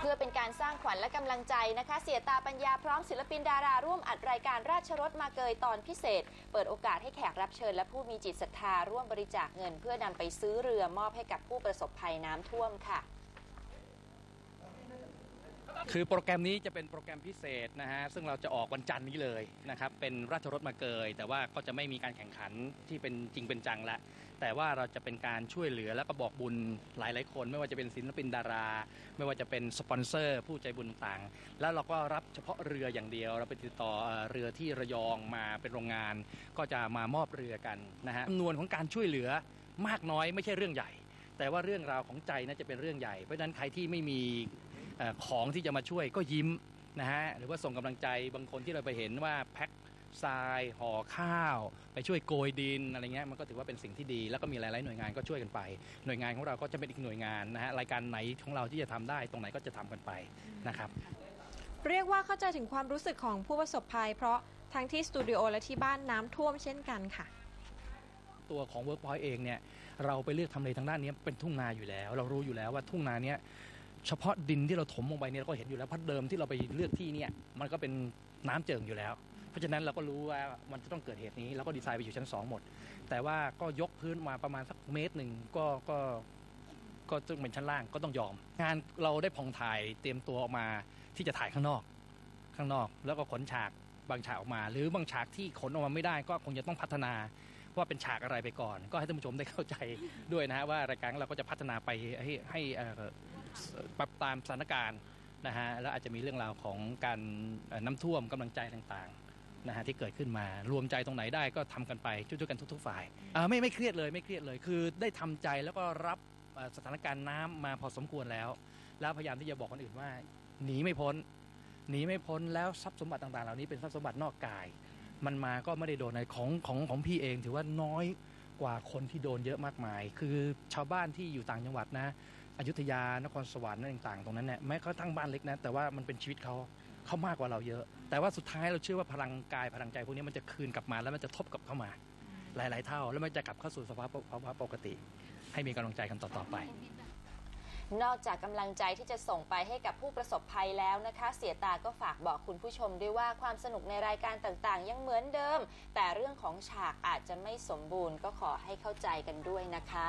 เพื่อเป็นการสร้างขวัญและกำลังใจนะคะ เสียตาปัญญาพร้อมศิลปินดาราร่วมอัดรายการราชรถมาเกยตอนพิเศษ เปิดโอกาสให้แขกรับเชิญและผู้มีจิตศรัทธาร่วมบริจาคเงิน เพื่อนำไปซื้อเรือมอบให้กับผู้ประสบภัยน้ำท่วมค่ะ คือโปรแกรมนี้จะเป็นโปรแกรมพิเศษนะฮะซึ่งเราจะออกวันจันทร์นี้เลยนะครับเป็นราชรถมาเกย แต่ว่าก็จะไม่มีการแข่งขันที่เป็นจริงเป็นจังละ แต่ว่าเราจะเป็นการช่วยเหลือและก็บอกบุญหลาย ๆ คน ไม่ว่าจะเป็นศิลปินดารา ไม่ว่าจะเป็นสปอนเซอร์ ผู้ใจบุญต่างๆ แล้วเราก็รับเฉพาะเรืออย่างเดียว เราไปติดต่อเรือที่ระยองมาเป็นโรงงาน ก็จะมามอบเรือกันนะฮะจำนวนของการช่วยเหลือมากน้อยไม่ใช่เรื่องใหญ่ แต่ว่าเรื่องราวของใจน่าจะเป็นเรื่องใหญ่ เพราะฉะนั้นใครที่ไม่มีของที่จะมาช่วยก็ยิ้มนะฮะหรือว่าส่งกำลังใจบางคนที่เราไปเห็นว่าแพ็ค ทรายห่อข้าว ไปช่วยโกยดินอะไรเงี้ยมันก็ถือว่าเป็นสิ่งที่ดี แล้วก็มีหลายๆหน่วยงานก็ช่วยกันไป หน่วยงานของเราก็จะเป็นอีกหน่วยงานนะฮะรายการไหนของเราที่จะทำได้ตรงไหนก็จะทำกันไปนะครับเรียกว่าเข้าใจถึงความรู้สึกของผู้ประสบภัย เพราะทั้งที่สตูดิโอและที่บ้านน้ำท่วมเช่นกันค่ะตัวของ Workpoint เองเนี่ยเราไปเลือกทำเลทางด้านนี้เป็นทุ่งนาอยู่แล้ว เรารู้อยู่แล้วว่าทุ่งนาเนี้ยเฉพาะดินที่เราถมลงไปเนี่ยเราก็เห็นอยู่แล้วเพราะเดิมที่เราไปเลือกที่เนี่ยมันก็เป็นน้ำเจิ่งอยู่แล้วเพ ราะฉะนั้นเราก็รู้ว่ามันจะต้องเกิดเหตุนี้เราก็ดีไซน์ไปอยู่ชั้น 2 หมด แต่ว่าก็ยกพื้นมาประมาณสักเมตรหนึ่งก็ก็ก็ต้องเป็นชั้นล่างก็ต้องยอม งานเราได้ผ่องถ่ายเตรียมตัวออกมาที่จะถ่ายข้างนอก ข้างนอก แล้วก็ขนฉากบางฉากออกมา หรือบางฉากที่ขนออกมาไม่ได้ก็คงจะต้องพัฒนาว่าเป็นฉากอะไรไปก่อน ก็ให้ท่านผู้ชมได้เข้าใจด้วยนะฮะว่ารายการของเราก็จะพัฒนาไปให้ให้ปรับตามสถานการณ์นะฮะแล้วอาจจะมีเรื่องราวของการน้ำท่วมกำลังใจต่างๆ นะฮะที่เกิดขึ้นมารวมใจตรงไหนได้ก็ทำกันไปช่วยๆกันทุก ๆ ฝ่ายอ่าไม่ไม่เครียดเลยไม่เครียดเลย คือได้ทำใจแล้วก็รับเอ่อสถานการณ์น้ำมาพอสมควรแล้ว แล้วพยายามที่จะบอกคนอื่นว่าหนีไม่พ้นหนีไม่พ้นแล้วทรัพย์สมบัติต่างๆ เหล่านี้เป็นทรัพย์สมบัตินอกกาย มันมาก็ไม่ได้โดนในของของของพี่เองถือว่าน้อยกว่าคนที่โดนเยอะมากมาย คือชาวบ้านที่อยู่ต่างจังหวัดนะอยุธยานครสวรรค์อะไรต่างๆตรงนั้นเนี่ยแม้เขาตั้งบ้านเล็กนะแต่ว่ามันเป็นชีวิตเขา เขามากกว่าเราเยอะ แต่ว่าสุดท้ายเราเชื่อว่าพลังกายพลังใจพวกนี้มันจะคืนกลับมาแล้วมันจะทบกลับเข้ามา หลาย ๆ เท่า แล้วมันจะกลับเข้าสู่สภาพภาวะปกติ ให้มีกำลังใจกันต่อๆไปนอกจากกำลังใจที่จะส่งไปให้กับผู้ประสบภัยแล้วนะคะ เสียตาก็ฝากบอกคุณผู้ชมด้วยว่าความสนุกในรายการต่างๆ ยังเหมือนเดิม แต่เรื่องของฉากอาจจะไม่สมบูรณ์ก็ขอให้เข้าใจกันด้วยนะคะ